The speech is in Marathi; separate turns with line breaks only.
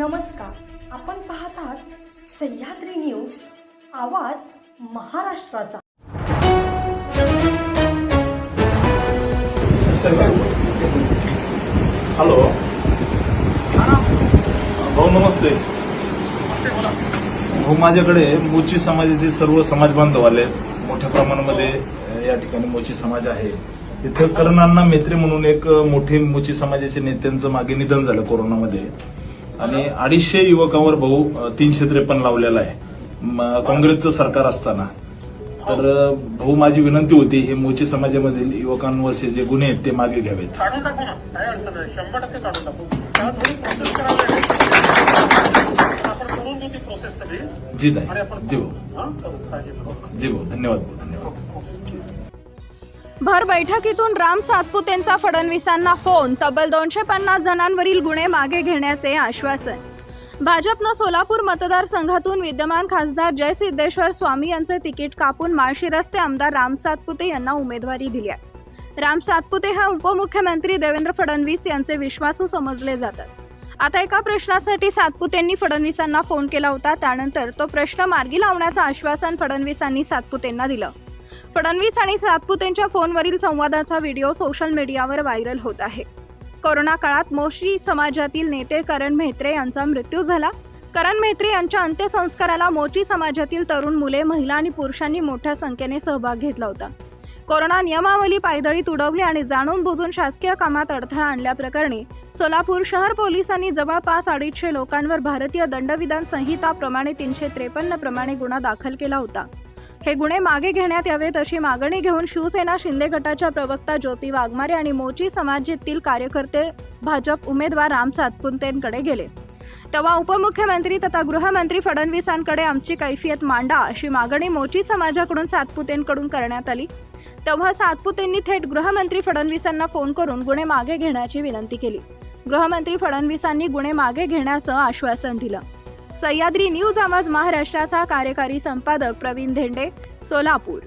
नमस्कार. आपण पाहतात सह्याद्री न्यूज आवाज महाराष्ट्राचा.
हॅलो. भाऊ नमस्ते. भाऊ माझ्याकडे मोची समाजाचे सर्व समाज बांधव आले. मोठ्या प्रमाणामध्ये या ठिकाणी मोची समाज आहे. इथं कर्णांना मेत्रे म्हणून एक मोठी मोठे मोची समाजाचे नेत्यांचं मागे निधन झालं कोरोनामध्ये. आणि अडीचशे युवकांवर भाऊ तीनशे त्रेपन्न लावलेला आहे. काँग्रेसचं सरकार असताना. तर भाऊ माझी विनंती होती हे मोची समाजामधील युवकांवरचे जे गुन्हे आहेत ते मागे घ्यावेत. जी नाही. जी भाऊ.
हा?
जी भाऊ धन्यवाद भाऊ धन्यवाद.
भर बैठकीतून राम सातपुतेंचा फडणवीसांना फोन तब्बल दोनशे पन्नास जणांवरील गुन्हे मागे घेण्याचे आश्वासन. भाजपनं सोलापूर मतदारसंघातून विद्यमान खासदार जय सिद्धेश्वर स्वामी यांचे तिकीट कापून माळशिरसचे आमदार राम सातपुते यांना उमेदवारी दिली आहे. राम सातपुते हा उपमुख्यमंत्री देवेंद्र फडणवीस यांचे विश्वासू समजले जातात. आता एका प्रश्नासाठी सातपुतेंनी फडणवीसांना फोन केला होता त्यानंतर तो प्रश्न मार्गी लावण्याचं आश्वासन फडणवीसांनी सातपुतेंना दिलं. फडणवीस आणि सातपुतेंच्या फोनवरील संवादाचा व्हिडिओ सोशल मीडियावर व्हायरल होत आहे. कोरोना काळात मोशी समाजातील नेते करण म्हेत्रे यांचा मृत्यू झाला. करण म्हेत्रे यांच्या अंत्यसंस्काराला मोची समाजातील तरुण मुले महिला आणि पुरुषांनी मोठ्या संख्येने सहभाग घेतला होता. कोरोना नियमावली पायदळीत उडवली आणि जाणून बुजून शासकीय कामात अडथळा आणल्याप्रकरणी सोलापूर शहर पोलिसांनी जवळपास अडीचशे लोकांवर भारतीय दंडविधान संहिताप्रमाणे तीनशे त्रेपन्न प्रमाणे गुन्हा दाखल केला होता. हे गुन्हे मागे घेण्यात यावेत अशी मागणी घेऊन शिवसेना शिंदे गटाच्या प्रवक्ता ज्योती वाघमारे आणि मोची समाजातील कार्यकर्ते भाजप उमेदवार राम सातपुतेंकडे गेले. तेव्हा उपमुख्यमंत्री तथा गृहमंत्री फडणवीसांकडे आमची कैफियत मांडा अशी मागणी मोची समाजाकडून सातपुतेंकडून करण्यात आली. तेव्हा सातपुतेंनी थेट गृहमंत्री फडणवीसांना फोन करून गुन्हे मागे घेण्याची विनंती केली. गृहमंत्री फडणवीसांनी गुन्हे मागे घेण्याचं आश्वासन दिलं. सह्याद्री न्यूज आवाज महाराष्ट्राचा कार्यकारी संपादक प्रवीण धेंडे सोलापूर.